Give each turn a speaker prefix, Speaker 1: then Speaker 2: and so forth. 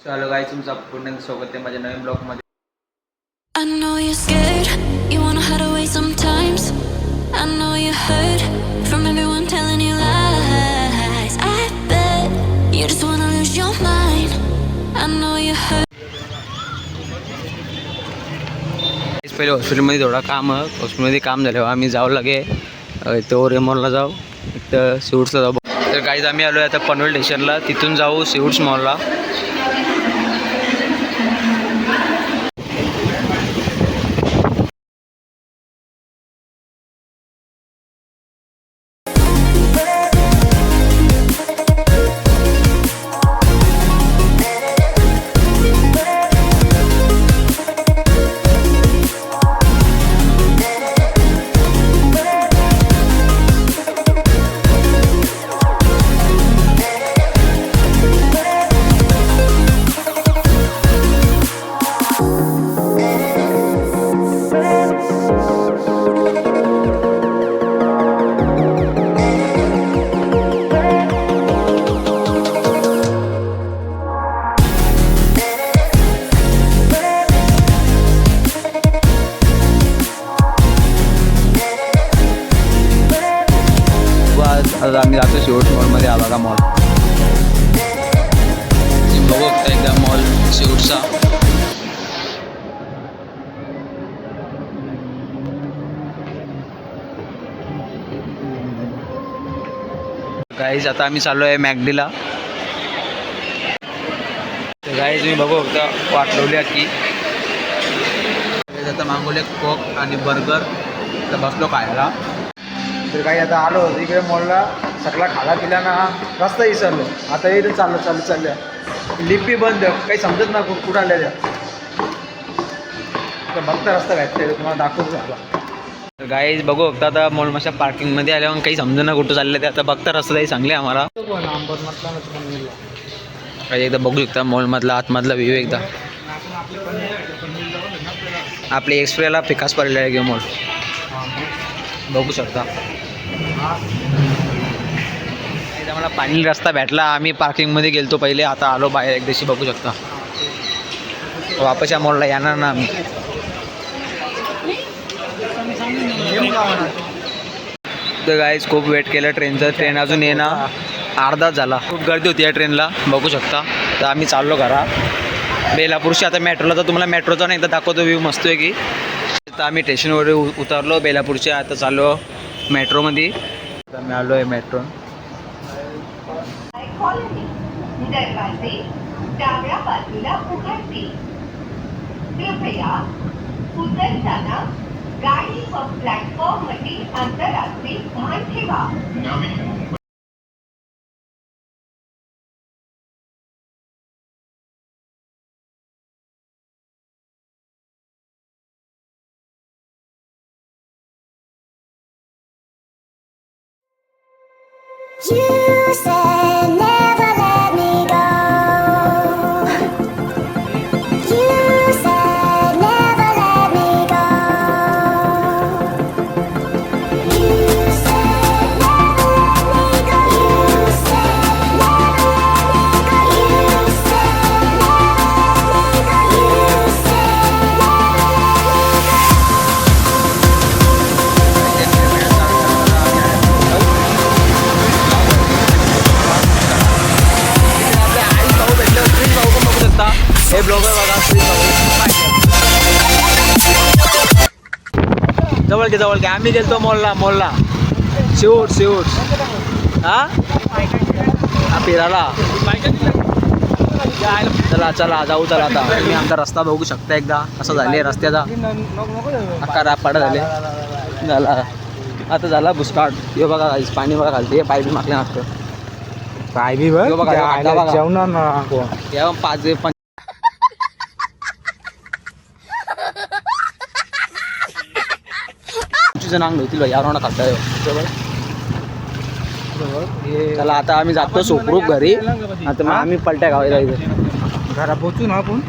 Speaker 1: Hello गाय तुमचं पुन्हा स्वागत आहे माझ्या नवीन ब्लॉगमध्ये
Speaker 2: I know you're scared, you wanna hide away sometimes. I know you hurt from everyone telling you lies. I bet you just wanna lose your mind. I know you hurt.
Speaker 1: पहिले हॉस्पिटलमध्ये थोडा काम आहे हॉस्पिटलमध्ये काम झाल्यावर आम्ही जावं लागे तो रेमॉलला जाऊ तर सिवूड्सला जाऊ तर गाईज आम्ही आलो आता पनवेल स्टेशनला तिथून जाऊ सिवूड्स मॉलला Thank you. आज आम्ही जातो सिवूड्स मॉलमध्ये आला का मॉल बघू शकता एकदा मॉल शेवटचा. गाईज आता आम्ही चाललो आहे मॅगडीला तर गाईज मी बघू फक्त वाटलवल्या की आता मागवले कोक आणि बर्गर तर बसलो खायला.
Speaker 3: तर काही आता आलो इकडे मॉलला सगळा खाला पिला ना रस्ता विसरलो आता इथे चाललं चाललं चाललं. लिपी बंद काही समजत ना कु- कुठं आल्या त्या तर बघता रस्ता भेटते तुम्हाला दाखवतो झाला.
Speaker 1: तर गाईज बघू बघता आता मॉलमाशा पार्किंगमध्ये आल्यावर काही समजेना कुठं चाललं ते. आता बघता रस्ता काही चांगले आम्हाला. काही एकदा बघू शकता मॉलमधला आतमधला व्ह्यू एकदा. आपले एक्सप्रेला फिकास पडलेला आहे मॉल बघू शकता. एकदा मला पाणी रस्ता भेटला. आम्ही पार्किंगमध्ये गेलतो पहिले. आता आलो बाहेर. एकदाशी बघू शकता. वापस या मॉलला येणार ना आम्ही. तर गाईज खूप वेट केलं ट्रेनचं ट्रेन अजून येणार अर्धा झाला. खूप गर्दी होती या ट्रेनला बघू शकता. तर आम्ही चाललो घरा. बेलापूरशी आता मेट्रोला तर तुम्हाला मेट्रोचा नाही एकदा दाखवतो व्ह्यू मस्त आहे की. तर आम्ही स्टेशनवर उतरलो. बेलापूरच्या आता चाललो. मेट्रोमध्ये? आता मी आलो आहे मेट्रो
Speaker 4: कृपया उतरताना गाडी व प्लॅटफॉर्म मधील अंतराचे भान ठेवा.
Speaker 2: You said
Speaker 1: बघा. जवळ घे जवळ घे. आम्ही गेलतो मॉलला मॉलला. शिवूट शिवूट हा? फिरायला. चला चला जाऊ चला आता. तुम्ही आमचा रस्ता बघू शकता एकदा. असं झाले रस्त्याचा? अकरा पाडा झाले. झाला. आता झाला बुसकाट हे बघा पाणी बघा घालते हे पाय बी मागले नाटकं
Speaker 3: काय बी बघ. जेवणार ना.
Speaker 1: पाच पंच जण अंग होतील भाई यावर खाताय चला आता आम्ही जातो सुखरूप घरी. आता मग आम्ही पलट्या गावी जायचं
Speaker 3: घरा पोचू ना आपण?